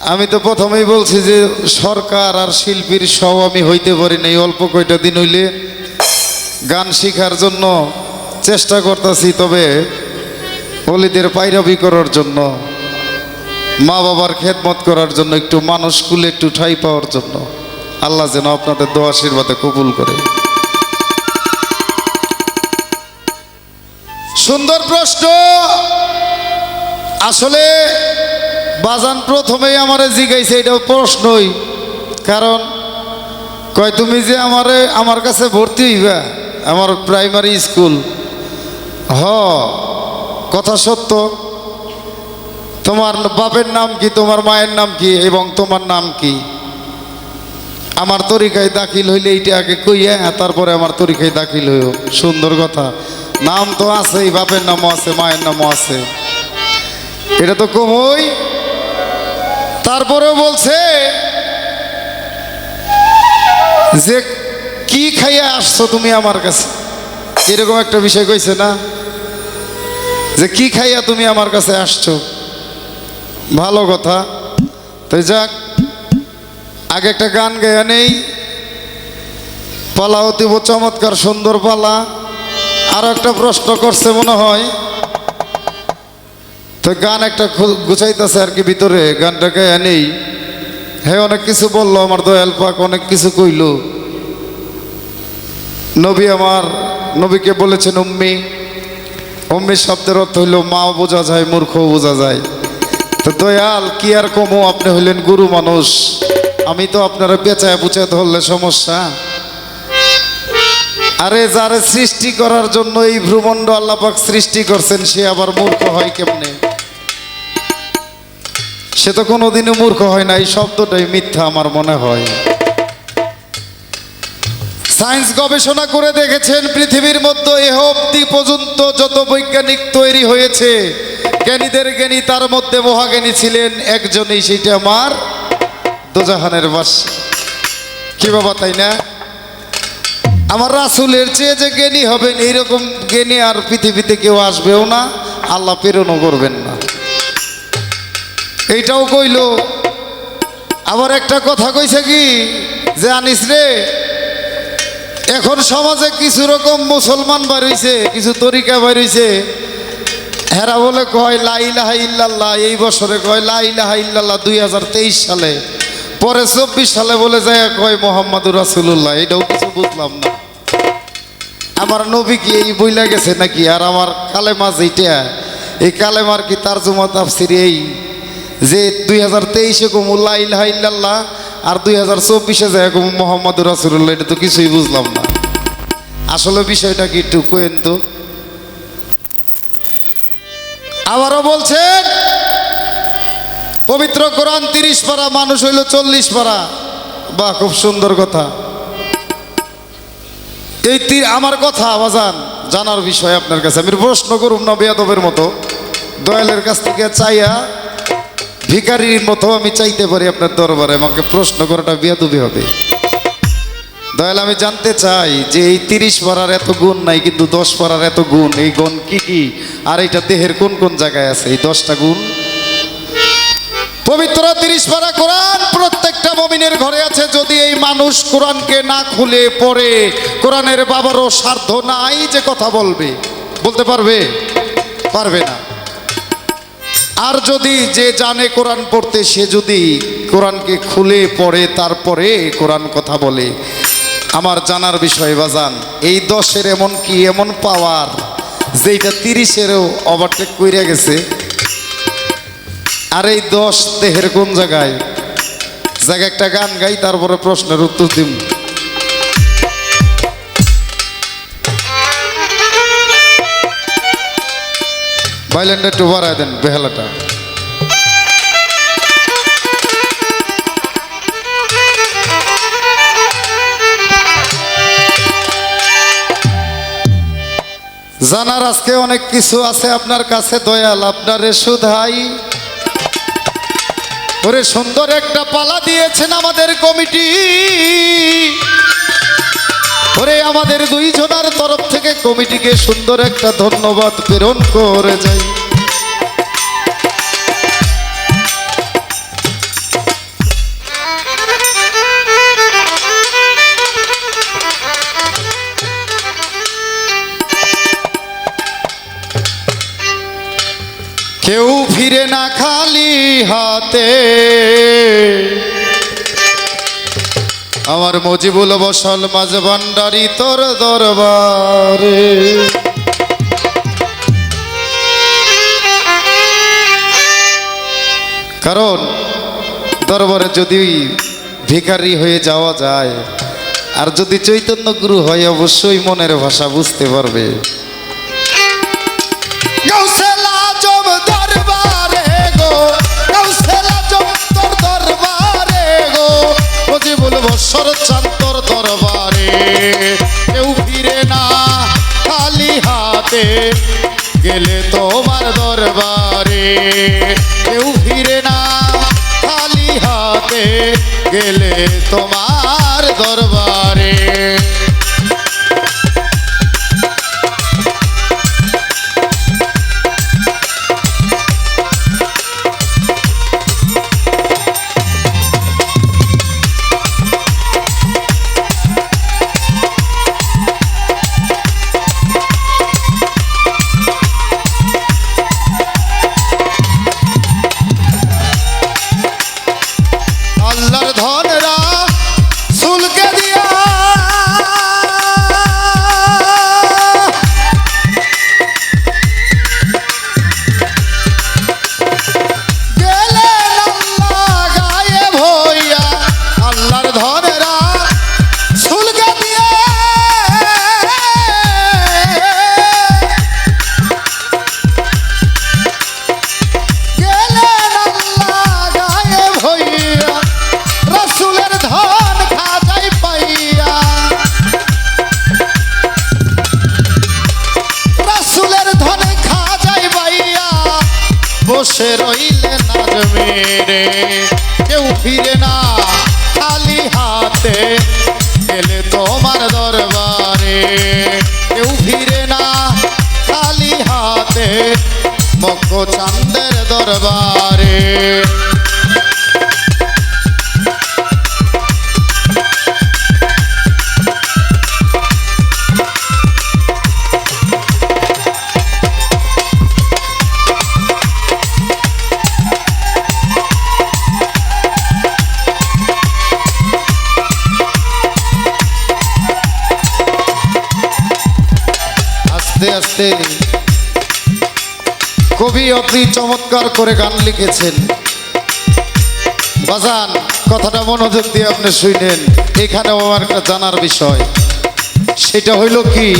আমি তো প্রথমেই বলছি যে সরকার আর শিল্পীর সব আমি হইতে পারি নাই, অল্প কয়টা দিন হইলে গান শেখার জন্য চেষ্টা করতেছি, তবে অলিদের পাইরাবি করার জন্য মা বাবার খেদমত করার জন্য, একটু মানুষ কুলে একটু ঠাই পাওয়ার জন্য। আল্লাহ যেন আপনাদের দোয়া আশীর্বাদে কবুল করে। সুন্দর প্রশ্ন! আসলে বাজান প্রথমেই আমারে জিগাইছে এটা প্রশ্নই। কারণ, কয়, তুমি যে আমারে, আমার কাছে ভর্তি হইবা, আমার প্রাইমারি স্কুল। হ, কথা সত্য। তোমার বাপের নাম কি, তোমার মায়ের নাম কি, এবং তোমার নাম কি? আমার তরিকায় দাখিল হইলে এইটা আগে কইয়া, তারপরে আমার তরিকায় দাখিল হইও সুন্দর কথা। নাম তো আছেই, বাপের নামও আছে, মায়ের নামও আছে। এটা তো কমই। তারপরেও বলছে যে, কি খাইয়া আসছো তুমি আমার কাছে? এরকম একটা বিষয় কইছে না? যে, কি খাইয়া তুমি আমার কাছে আসছো? ভালো কথা। তো যাক, আগে একটা গান গায়া নেই। পালা অতীব চমৎকার সুন্দর পালা। আরও একটা প্রশ্ন করছে মনে হয়। তো গান একটা গুছাইতেছে আর কি ভিতরে গানটা গায়া নেই হ্যাঁ অনেক কিছু বলল, আমার দয়াল পাক অনেক কিছু কইল। নবী আমার, নবীকে বলেছেন, উম্মি উম্মি শব্দের অর্থ হইল মাও বোঝা যায় মূর্খও বোঝা যায়। তো দয়াল, কি আর কমো, আপনি হইলেন গুরু মানুষ। আমি তো আপনারা পেঁচায় পুচায় ধরলে সমস্যা। আরে, যারে সৃষ্টি করার জন্য এই ভ্রুমণ্ড আল্লাপাক সৃষ্টি করছেন, সে আবার মূর্খ হয় কেমনে? সে তো কোনোদিনও মূর্খ হয় না, এই শব্দটাই মিথ্যা আমার মনে হয়। সায়েন্স গবেষণা করে দেখেছেন, পৃথিবীর মধ্যে এহ অব্দি পর্যন্ত যত বৈজ্ঞানিক তৈরি হয়েছে, জ্ঞানীদের জ্ঞানী তার মধ্যে মহাজ্ঞানী ছিলেন একজনই, সেটা আমার দোজাহানের বাস। কি বাবা, তাই না? আমার রাসুলের চেয়ে যে জ্ঞানী হবেন, এইরকম জ্ঞানী আর পৃথিবীতে কেউ আসবেও না, আল্লাহ প্রেরণও করবেন এইটাও কইল। আবার একটা কথা কইছে কি? যে আনিস রে, এখন সমাজে কিছু রকম মুসলমান বাড়িছে কিছু তরিকা বাড়িছে হেরা বলে কয় লাইলাহা ইল্লাল্লাহ। এই বছরে কয় লাইলাহা ইল্লাল্লাহ দুই হাজার তেইশ সালে। পরে চব্বিশ সালে বলে যায়, কয়, মোহাম্মদুর রাসুল্লাহ এটাও কিছু বুঝলাম না। আমার নবী কি এই বইলা গেছে নাকি? আর আমার কালেমা যেটা এই কালেমার কি তার জমা তাফসির এই যে দুই হাজার তেইশে কমুল্লা ইল্লাহ আর দুই হাজার চব্বিশে যায় কম মোহাম্মদুর রাসুল্লাহ এটা তো কিছুই বুঝলাম না। আসলে বিষয়টা কি একটু কোয়েন তো? আবারও বলছেন, পবিত্র কোরআন তিরিশ পারা, মানুষ হইল চল্লিশ পারা। বাহ, খুব সুন্দর কথা। এই আমার কথা, আবাজান, জানার বিষয় আপনার কাছে। আমি প্রশ্ন করুম না বেয়াদবের মতো। দয়ালের কাছ থেকে চাইয়া ভিকারির মতো আমি চাইতে পারি আপনার দরবারে, আমাকে প্রশ্ন করাটা বেয়াদবি হবে। দয়াল, আমি জানতে চাই যে এই তিরিশ পাড়ার এত গুণ নাই, কিন্তু দশ পাড়ার এত গুণ, এই গুণ কি কি? আর এটা দেহের কোন কোন জায়গায় আছে? এই দশটা গুণ? পবিত্র তিরিশ পারা কোরআন, প্রত্যেকটা মমিনের ঘরে আছে, যদি এই মানুষ কোরআনকে না খুলে পড়ে, কোরআনের বাবারও সাধ্য নাই যে কথা বলবে। বলতে পারবে? পারবে না। আর যদি যে জানে কোরআন পড়তে, সে যদি কোরআনকে খুলে পড়ে, তারপরে কোরআন কথা বলে। আমার জানার বিষয়, বাজান, এই দশের এমন কি এমন পাওয়ার যেটা তিরিশেরও ওভারটেক কইরা গেছে? আর এই দশ দেহের কোন জায়গায়? জায়গায় একটা গান গাই, তারপরে প্রশ্নের উত্তর দিম। ভাইলেনটা একটু বাড়ায় দেন বেহালাটা। জানার আজকে অনেক কিছু আছে আপনার কাছে, দয়াল, আপনার সুধাই ওরে সুন্দর একটা পালা দিয়েছেন আমাদের কমিটি। করে আমাদের দুই জনার তরফ থেকে কমিটিকে সুন্দর একটা ধন্যবাদ প্রেরণ করে যাই। কেউ ফিরে না খালি হাতে। আমার মজিবুল বসল মাঝ ভান্ডারি তোর দরবারে। কারণ দরবারে যদি ভিখারি হয়ে যাওয়া যায়, আর যদি চৈতন্য গুরু হয়, অবশ্যই মনের ভাষা বুঝতে পারবে। বৎসর চান্তর দরবারে, কেউ ফিরে না খালি হাতে। গেলে তোমার দরবারে, কেউ ফিরে না খালি হাতে। গেলে তোমার দরবারে। মক্ক চান্দের দরবারে। কবি অতি চমৎকার করে গান লিখেছেন। বাজান, কথাটা মনোযোগ দিয়ে আপনি শুনেন। এখানেও আমার একটা জানার বিষয়। সেটা হইল কি,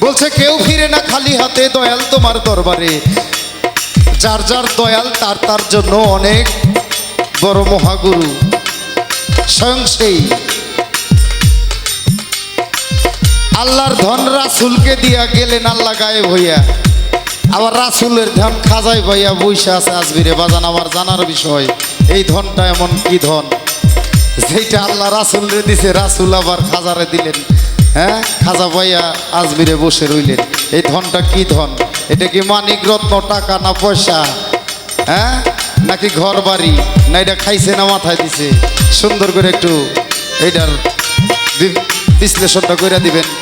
বলছে, কেউ ফিরে না খালি হাতে দয়াল তোমার দরবারে। যার যার দয়াল, তার তার জন্য অনেক বড় মহাগুরু। স্বয়ং সেই। আল্লাহর ধন রাসুলকে দিয়া গেলেন, আল্লাহ গায়েব হইয়া। আবার রাসুলের ধন খাজাই ভাইয়া বইসা আছে আজমিরে বাজান, আমার জানার বিষয়, এই ধনটা এমন কি ধন? যেটা আল্লাহ রাসুলরে দিছে, রাসুল আবার খাজারে দিলেন। হ্যাঁ? খাজা ভাইয়া আজমিরে বসে রইলেন। এই ধনটা কি ধন? এটা কি মানিক রত্ন টাকা না পয়সা? হ্যাঁ? নাকি ঘর বাড়ি না এটা খাইছে না মাথায় দিছে? সুন্দর করে একটু এইটার বি- বিশ্লেষণটা করে দিবেন।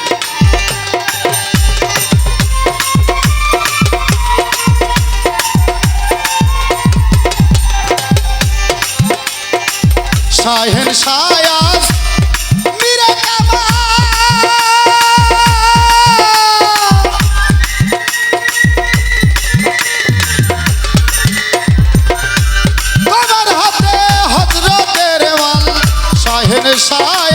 শাহেন শায়াজ মিরে কামা তোমার হাতে হজরতের মাল শাহেন শায়াজ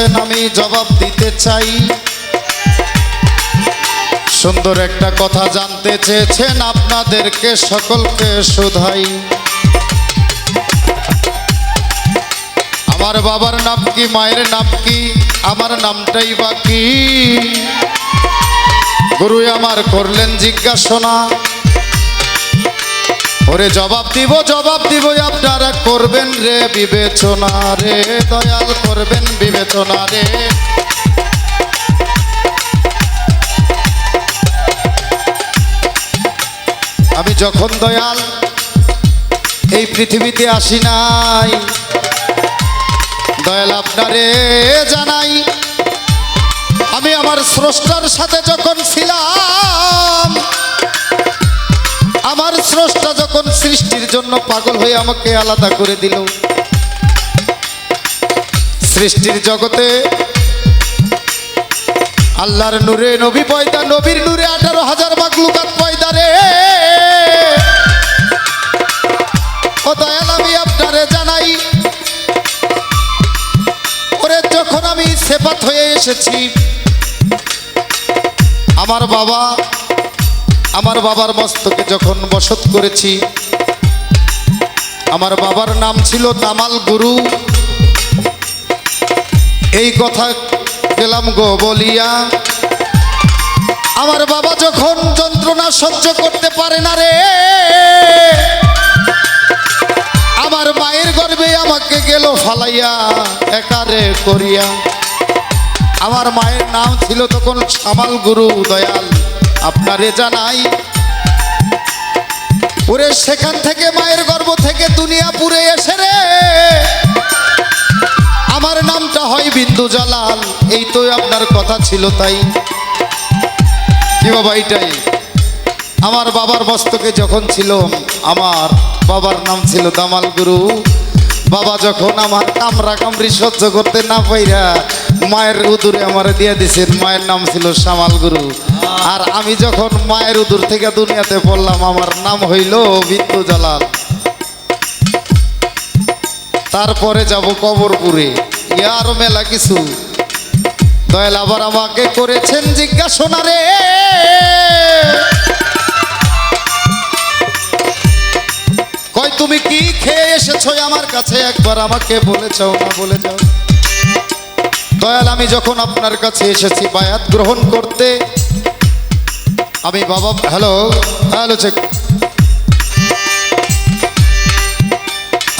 করছেন আমি জবাব দিতে চাই। সুন্দর একটা কথা জানতে চেয়েছেন আপনাদেরকে সকলকে শুধাই আমার বাবার নাম কি, মায়ের নাম কি, আমার নামটাই বাকি গুরু আমার করলেন জিজ্ঞাসনা ওরে জবাব দিব জবাব দিব, আপনারা করবেন রে বিবেচনা রে, দয়াল করবেন বিবেচনা রে। আমি যখন দয়াল এই পৃথিবীতে আসি নাই, দয়াল আপনারে জানাই, আমি আমার স্রষ্টার সাথে যখন ছিলাম আমার স্রষ্টা যখন সৃষ্টির জন্য পাগল হয়ে আমাকে আলাদা করে দিল, সৃষ্টির জগতে আল্লাহর নূরে নবী পয়দা, নবীর নূরে আঠারো হাজার মাকলুকাত পয়দা রে। আমি আপনারে জানাই, ওরে যখন আমি সেপাত হয়ে এসেছি, আমার বাবা আমার বাবার মস্তকে যখন বসত করেছি, আমার বাবার নাম ছিল তামাল গুরু। এই কথা গেলাম গো বলিয়া, আমার বাবা যখন যন্ত্রণা সহ্য করতে পারে না রে, আমার মায়ের গর্ভে আমাকে গেল ফালাইয়া একারে করিয়া। আমার মায়ের নাম ছিল তখন সামাল গুরু দয়াল। আপনারে জানাই। ওরে সেখান থেকে মায়ের গর্ভ থেকে দুনিয়া পুরে এসে রে। আমার নামটা হয় বিন্দু জালাল, এই তো আপনার কথা ছিল তাই। কি বাবা এইটাই আমার বাবার মস্তকে যখন ছিল, আমার বাবার নাম ছিল দামাল গুরু। বাবা যখন আমার কামরা কামড়ি সহ্য করতে না পাইরা মায়ের উদুরে আমার দিয়ে দিছেন, মায়ের নাম ছিল শ্যামাল গুরু। আর আমি যখন মায়ের উদুর থেকে দুনিয়াতে পড়লাম, আমার নাম হইল বিন্দু জালাল। তারপরে যাব কবরপুরে। ইয়া আরও মেলা কিছু। দয়াল আবার আমাকে করেছেন জিজ্ঞাসনা রে। কয়, তুমি কি খেয়ে এসেছ আমার কাছে? একবার আমাকে বলে যাও না, বলে যাও দয়াল, আমি যখন আপনার কাছে এসেছি, বায়াত গ্রহণ করতে আমি বাবা, হ্যালো হ্যালো চেক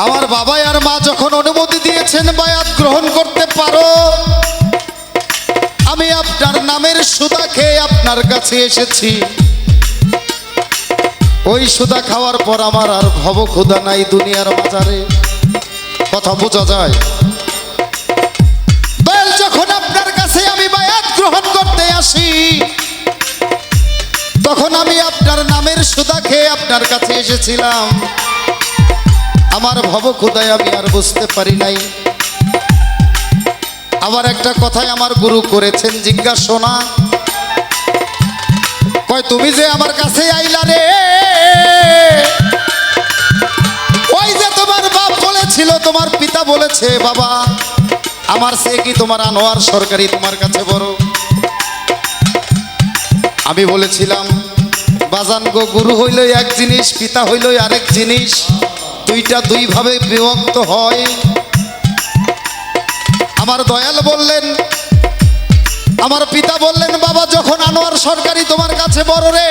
আমার বাবা আর মা যখন অনুমতি দিয়েছেন, বায়াত গ্রহণ করতে পারো। আমি আপনার নামের সুদা খেয়ে আপনার কাছে এসেছি। ওই সুদা খাওয়ার পর আমার আর ভব ক্ষুদা নাই দুনিয়ার বাজারে। কথা বোঝা যায়? দয়াল, যখন আপনার কাছে আমি বায়াত গ্রহণ করতে আসি তখন আমি আপনার নামের সুদা খেয়ে আপনার কাছে এসেছিলাম। আমার ভব ক্ষুদায় আমি আর বুঝতে পারি নাই। আবার একটা কথাই আমার গুরু করেছেন জিজ্ঞাসনা কয়, তুমি যে আমার কাছে আইলা রে? ওই যে তোমার বাপ বলেছিল, তোমার পিতা বলেছে, বাবা, আমার সে কি তোমার আনোয়ার সরকারি তোমার কাছে বড়? আমি বলেছিলাম, বাজান গো, গুরু হইল এক জিনিস, পিতা হইল আরেক জিনিস, দুইটা দুইভাবে বিভক্ত হয়। আমার দয়াল বললেন, আমার পিতা বললেন, বাবা, যখন আনোয়ার সরকারি তোমার কাছে বড় রে,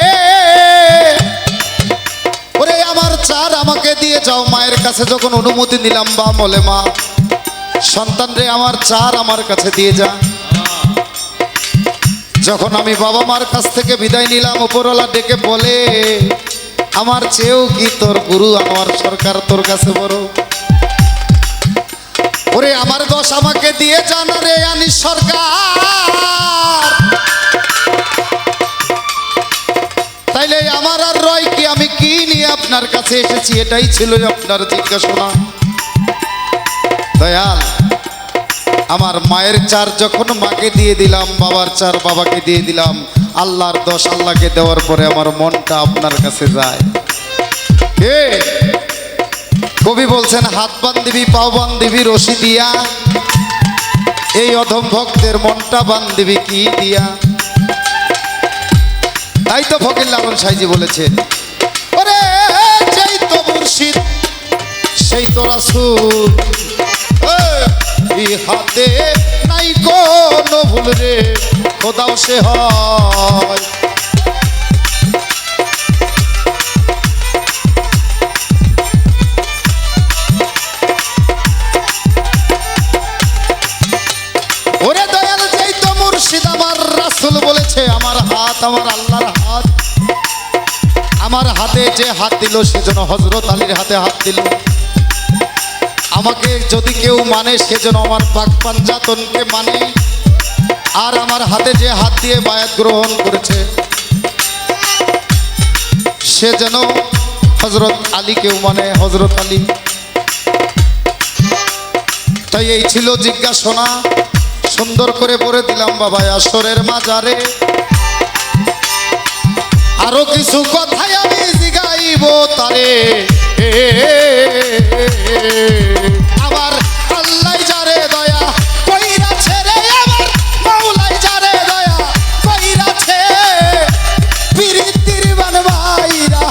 ওরে আমার চার আমাকে দিয়ে যাও, মায়ের কাছে যখন অনুমতি নিলাম বা বলে, মা, সন্তান রে, আমার চার আমার কাছে দিয়ে যা। যখন আমি বাবা মার কাছ থেকে বিদায় নিলাম, উপরওয়ালা ডেকে বলে, আমার চেয়েও কি তোর গুরু? আমার সরকার তোর কাছে বড়। ওরে, আমার দোষ আমাকে দিয়ে জানা রে আনি সরকার। তাইলে আমার আর রয় কি? আমি কি নিয়ে আপনার কাছে এসেছি? এটাই ছিল আপনার জিজ্ঞাসা। দয়াল আমার মায়ের চার যখন মাকে দিয়ে দিলাম, বাবার চার বাবাকে দিয়ে দিলাম, আল্লাহর দশ আল্লাহকে দেওয়ার পরে আমার মনটা আপনার কাছে যায়। কবি বলছেন, হাত বান দিবি পাও বান দিবি রশি দিয়া। এই অধম ভক্তের মনটা বান্ধিবি কি দিয়া? তাই তো ফকির লালন সাইজি বলেছেন। সেই তো রাসূল। এই হাতে, নাই কোনো ভুল রে। খোদাও সে হয়। রাসূল বলেছে, আমার হাত আমার হাত। আমার হাতে যে হাত দিল, সেজন্য হজরত আলীর হাতে হাত দিল। আমাকে যদি কেউ মানে সেজন্য আমার পাক পাঞ্জাতনকে মানে। আর আমার হাতে যে হাত দিয়ে বায়াত গ্রহণ করেছে, সে যেন হজরত আলীকেও মানে হজরত আলী। তাই এই ছিল জিজ্ঞাসনা, সুন্দর করে পড়ে দিলাম বাবা আসরের মাজারে। আরও কিছু কথাই আমি জিগাইব তারে। আমার আল্লাহ যারে দয়া, কইরাছে রে আমার মাওলাই যারে দয়া, কইরাছে। পিরিতির বানবাইরা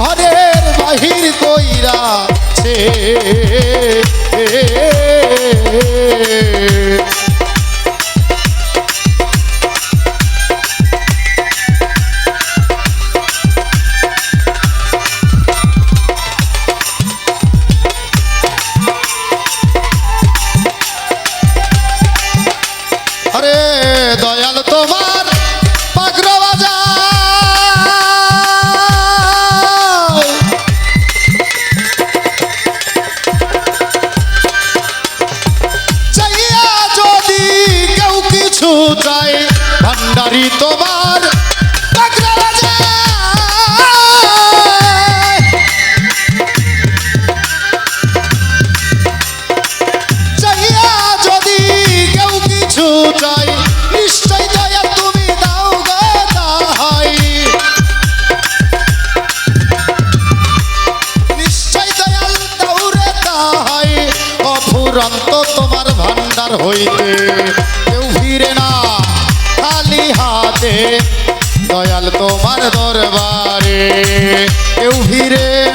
ঘরের বাহির কইরাছে। আরে ভান্ডারি তোমার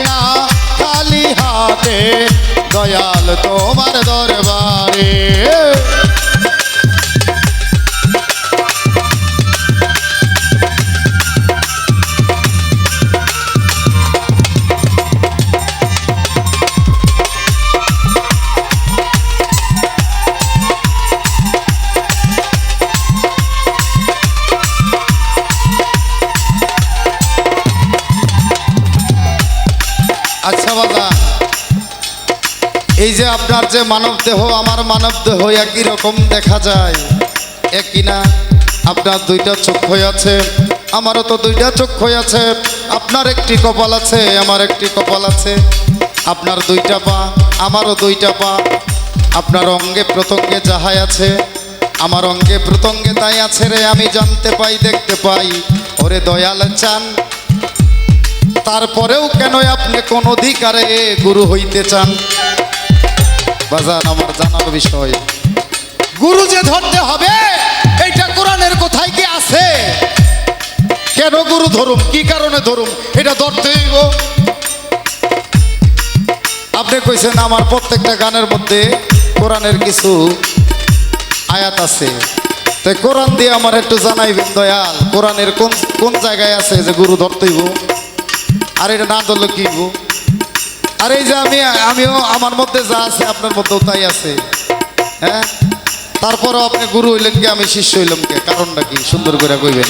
না খালি হাতে দয়াল তোমার দরবারে। যে আপনার যে মানব দেহ, আমার মানব দেহ একই রকম দেখা যায়। একই না? আপনার দুইটা হয়ে আছে, আমারও তো দুইটা হয়ে আছে। আপনার একটি কপাল আছে, আমার একটি কপাল আছে। আপনার দুইটা পা, আমারও দুইটা পা। আপনার অঙ্গে প্রতঙ্গে যাহাই আছে, আমার অঙ্গে প্রতঙ্গে তাই আছে রে, আমি জানতে পাই, দেখতে পাই। ওরে দয়াল চান, তারপরেও কেন আপনি কোন অধিকারে গুরু হইতে চান? বাজান আমার জানার বিষয়। গুরু যে ধরতে হবে এইটা কোরআনের কোথায় কি আছে? কেন গুরু ধরুম? কি কারণে ধরুম? এটা ধরতে হইব। আপনি কইছেন আমার প্রত্যেকটা গানের মধ্যে কোরআনের কিছু আয়াত আছে। তাই কোরআন দিয়ে আমার একটু জানাইবেন দয়াল, কোরআনের কোন কোন জায়গায় আছে যে গুরু ধরতেইব আর এটা না ধরলে কি? আর এই যে আমি, আমিও আমার মধ্যে যা আছে আপনার মধ্যেও তাই আছে। হ্যাঁ? তারপরও আপনি গুরু হইলেন কি, আমি শিষ্য হইলাম কে? কারণটা কি? সুন্দর করে কইবেন।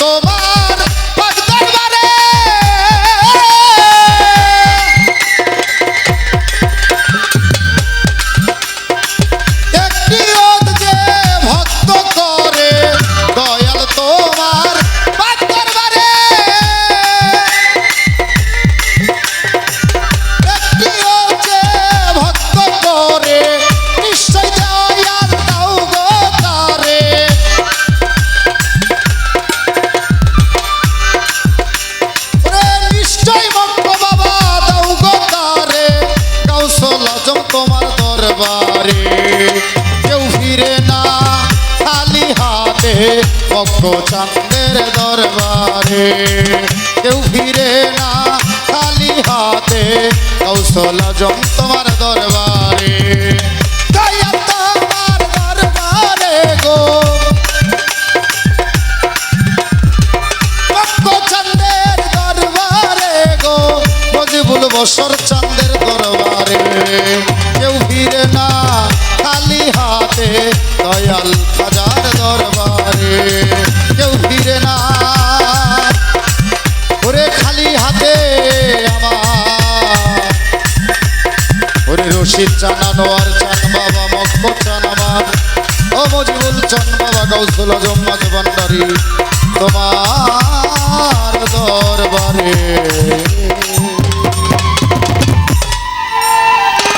তোমার দোসর চাঁদের দরবারে। কেউ ফিরে না, খালি হাতে দয়াল খাজার দরবারে। কেউ ফিরে না, ওরে খালি হাতে ওরে রশিদ চানানো আর চান বাবা মক্ক চান আমার। ও মজিবুল, চান বাবা গৌসুল আজম, মাঝ ভান্ডারি, তোমার দরবারে।